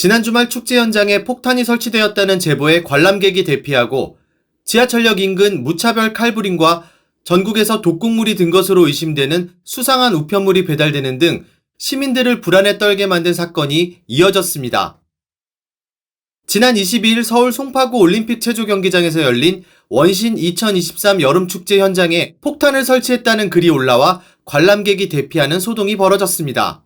지난 주말 축제 현장에 폭탄이 설치되었다는 제보에 관람객이 대피하고 지하철역 인근 무차별 칼부림과 전국에서 독극물이 든 것으로 의심되는 수상한 우편물이 배달되는 등 시민들을 불안에 떨게 만든 사건이 이어졌습니다. 지난 22일 서울 송파구 올림픽 체조 경기장에서 열린 원신 2023 여름 축제 현장에 폭탄을 설치했다는 글이 올라와 관람객이 대피하는 소동이 벌어졌습니다.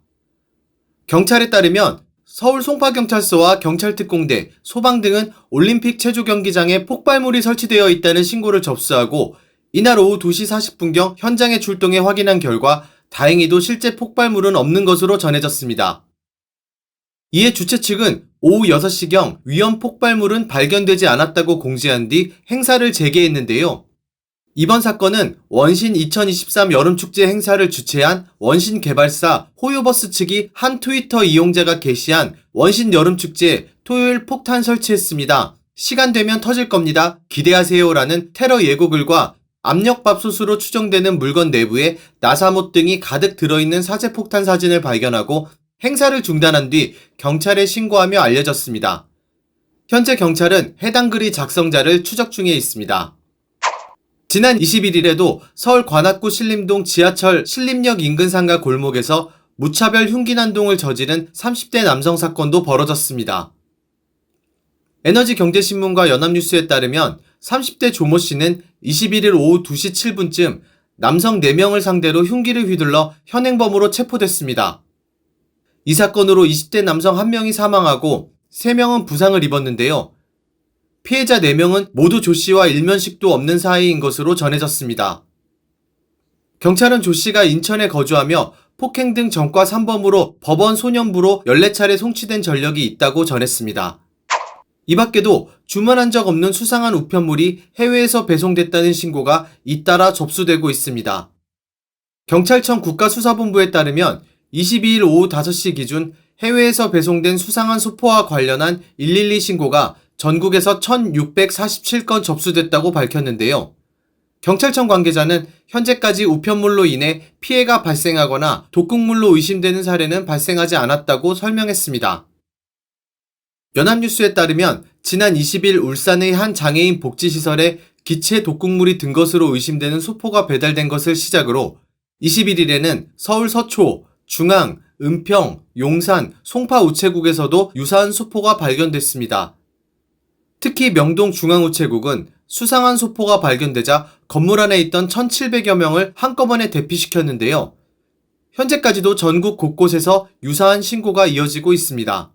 경찰에 따르면 서울 송파경찰서와 경찰특공대, 소방 등은 올림픽 체조 경기장에 폭발물이 설치되어 있다는 신고를 접수하고 이날 오후 2시 40분경 현장에 출동해 확인한 결과 다행히도 실제 폭발물은 없는 것으로 전해졌습니다. 이에 주최 측은 오후 6시경 위험 폭발물은 발견되지 않았다고 공지한 뒤 행사를 재개했는데요. 이번 사건은 원신 2023 여름축제 행사를 주최한 원신 개발사 호요버스 측이 한 트위터 이용자가 게시한 원신 여름축제 토요일 폭탄 설치했습니다. 시간 되면 터질 겁니다. 기대하세요 라는 테러 예고글과 압력밥솥으로 추정되는 물건 내부에 나사못 등이 가득 들어있는 사제폭탄 사진을 발견하고 행사를 중단한 뒤 경찰에 신고하며 알려졌습니다. 현재 경찰은 해당 글의 작성자를 추적 중에 있습니다. 지난 21일에도 서울 관악구 신림동 지하철 신림역 인근 상가 골목에서 무차별 흉기난동을 저지른 30대 남성 사건도 벌어졌습니다. 에너지경제신문과 연합뉴스에 따르면 30대 조모 씨는 21일 오후 2시 7분쯤 남성 4명을 상대로 흉기를 휘둘러 현행범으로 체포됐습니다. 이 사건으로 20대 남성 1명이 사망하고 3명은 부상을 입었는데요. 피해자 4명은 모두 조 씨와 일면식도 없는 사이인 것으로 전해졌습니다. 경찰은 조 씨가 인천에 거주하며 폭행 등 전과 3범으로 법원 소년부로 14차례 송치된 전력이 있다고 전했습니다. 이 밖에도 주문한 적 없는 수상한 우편물이 해외에서 배송됐다는 신고가 잇따라 접수되고 있습니다. 경찰청 국가수사본부에 따르면 22일 오후 5시 기준 해외에서 배송된 수상한 소포와 관련한 112 신고가 전국에서 1647건 접수됐다고 밝혔는데요. 경찰청 관계자는 현재까지 우편물로 인해 피해가 발생하거나 독극물로 의심되는 사례는 발생하지 않았다고 설명했습니다. 연합뉴스에 따르면 지난 20일 울산의 한 장애인 복지시설에 기체 독극물이 든 것으로 의심되는 소포가 배달된 것을 시작으로 21일에는 서울 서초, 중앙, 은평, 용산, 송파 우체국에서도 유사한 소포가 발견됐습니다. 특히 명동 중앙우체국은 수상한 소포가 발견되자 건물 안에 있던 1,700여 명을 한꺼번에 대피시켰는데요. 현재까지도 전국 곳곳에서 유사한 신고가 이어지고 있습니다.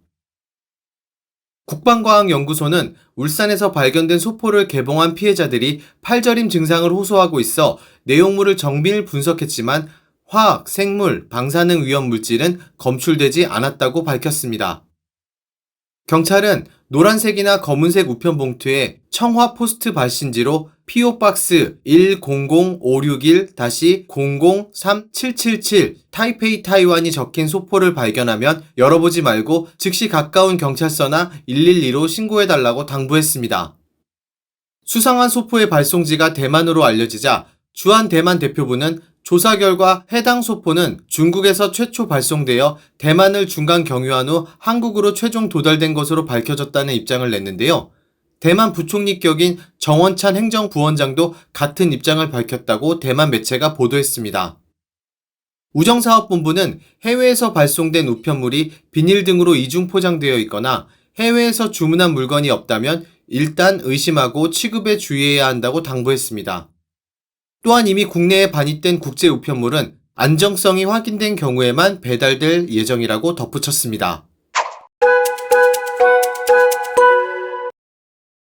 국방과학연구소는 울산에서 발견된 소포를 개봉한 피해자들이 팔저림 증상을 호소하고 있어 내용물을 정밀 분석했지만 화학, 생물, 방사능 위험 물질은 검출되지 않았다고 밝혔습니다. 경찰은 노란색이나 검은색 우편 봉투에 청화 포스트 발신지로 PO박스 100-561-003-777 타이페이 타이완이 적힌 소포를 발견하면 열어보지 말고 즉시 가까운 경찰서나 112로 신고해달라고 당부했습니다. 수상한 소포의 발송지가 대만으로 알려지자 주한 대만 대표부는 조사 결과 해당 소포는 중국에서 최초 발송되어 대만을 중간 경유한 후 한국으로 최종 도달된 것으로 밝혀졌다는 입장을 냈는데요. 대만 부총리 격인 정원찬 행정부원장도 같은 입장을 밝혔다고 대만 매체가 보도했습니다. 우정사업본부는 해외에서 발송된 우편물이 비닐 등으로 이중 포장되어 있거나 해외에서 주문한 물건이 없다면 일단 의심하고 취급에 주의해야 한다고 당부했습니다. 또한 이미 국내에 반입된 국제 우편물은 안정성이 확인된 경우에만 배달될 예정이라고 덧붙였습니다.